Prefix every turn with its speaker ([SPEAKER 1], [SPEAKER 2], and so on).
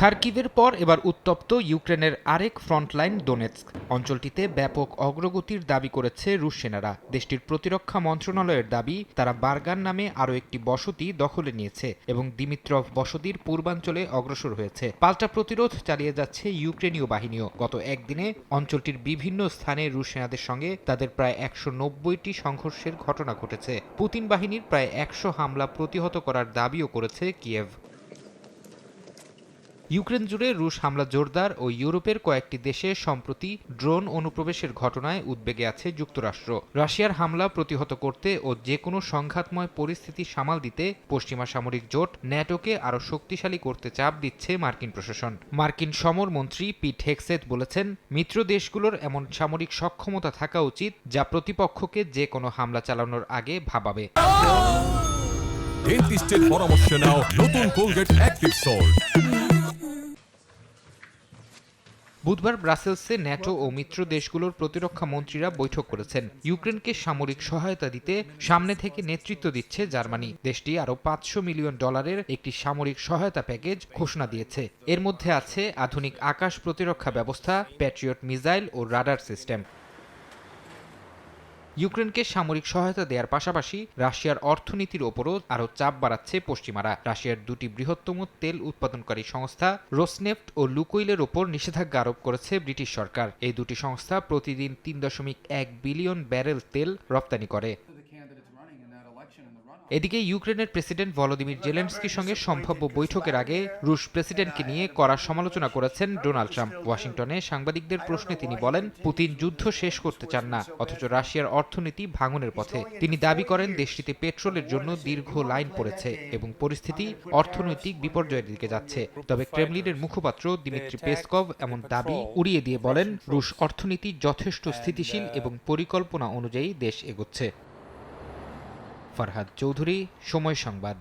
[SPEAKER 1] খার্কিভের পর এবার উত্তপ্ত ইউক্রেনের আরেক ফ্রন্টলাইন ডোনেৎস্ক। অঞ্চলটিতে ব্যাপক অগ্রগতির দাবি করেছে রুশ সেনারা। দেশটির প্রতিরক্ষা মন্ত্রণালয়ের দাবি, তারা বার্গান নামে আরও একটি বসতি দখলে নিয়েছে এবং দিমিত্রভ বসতির পূর্বাঞ্চলে অগ্রসর হয়েছে। পাল্টা প্রতিরোধ চালিয়ে যাচ্ছে ইউক্রেনীয় বাহিনীও। গত একদিনে অঞ্চলটির বিভিন্ন স্থানে রুশ সেনাদের সঙ্গে তাদের প্রায় একশো নব্বইটি সংঘর্ষের ঘটনা ঘটেছে। পুতিন বাহিনীর প্রায় একশো হামলা প্রতিহত করার দাবিও করেছে কিয়েভ। ইউক্রেন জুড়ে রুশ হামলা জোরদার ও ইউরোপের কয়েকটি দেশে সম্প্রতি ড্রোন অনুপ্রবেশের ঘটনায় উদ্বেগে আছে যুক্তরাষ্ট্র। রাশিয়ার হামলা প্রতিহত করতে ও যে কোনো সংঘাতময় পরিস্থিতি সামাল দিতে পশ্চিমা সামরিক জোট ন্যাটোকে আরও শক্তিশালী করতে চাপ দিচ্ছে মার্কিন প্রশাসন। মার্কিন সমরমন্ত্রী পিট হেক্সেট বলেছেন, মিত্র দেশগুলোর এমন সামরিক সক্ষমতা থাকা উচিত যা প্রতিপক্ষকে যে কোনো হামলা চালানোর আগে ভাবাবে।
[SPEAKER 2] ডেন্টিস্টের পরামর্শ নাও নতুন কোলগেট অ্যাক্টিভ সল্ট
[SPEAKER 1] বুধবার ব্রাসেলসে ন্যাটো ও মিত্র দেশগুলোর প্রতিরক্ষা মন্ত্রীরা বৈঠক করেছেন। ইউক্রেনকে সামরিক সহায়তা দিতে সামনে থেকে নেতৃত্ব দিচ্ছে জার্মানি। দেশটি আরও পাঁচশো মিলিয়ন ডলারের একটি সামরিক সহায়তা প্যাকেজ ঘোষণা দিয়েছে। এর মধ্যে আছে আধুনিক আকাশ প্রতিরক্ষা ব্যবস্থা, প্যাট্রিয়ট মিসাইল ও রাডার সিস্টেম। ইউক্রেনকে সামরিক সহায়তা দেওয়ার পাশাপাশি রাশিয়ার অর্থনীতির ওপরও আরও চাপ বাড়াচ্ছে পশ্চিমারা। রাশিয়ার দুটি বৃহত্তম তেল উৎপাদনকারী সংস্থা রোসনেফট ও লুকোইলের ওপর নিষেধাজ্ঞা আরোপ করেছে ব্রিটিশ সরকার। এই দুটি সংস্থা প্রতিদিন তিন দশমিক এক বিলিয়ন ব্যারেল তেল রপ্তানি করে। এদিকে ইউক্রেনের প্রেসিডেন্ট ভলোদিমির জেলেন্সকির সঙ্গে সম্ভাব্য বৈঠকের আগে রুশ প্রেসিডেন্টকে নিয়ে কড়া সমালোচনা করেছেন ডোনাল্ড ট্রাম্প। ওয়াশিংটনে সাংবাদিকদের প্রশ্নে তিনি বলেন, পুতিন যুদ্ধ শেষ করতে চান না, অথচ রাশিয়ার অর্থনীতি ভাঙনের পথে। তিনি দাবি করেন, দেশটিতে পেট্রোলের জন্য দীর্ঘ লাইন পড়েছে এবং পরিস্থিতি অর্থনৈতিক বিপর্যয়ের দিকে যাচ্ছে। তবে ক্রেমলিনের মুখপাত্র দিমিত্রি পেসকভ এমন দাবি উড়িয়ে দিয়ে বলেন, রুশ অর্থনীতি যথেষ্ট স্থিতিশীল এবং পরিকল্পনা অনুযায়ী দেশ এগোচ্ছে। ফরহাদ চৌধুরী সময় সংবাদ।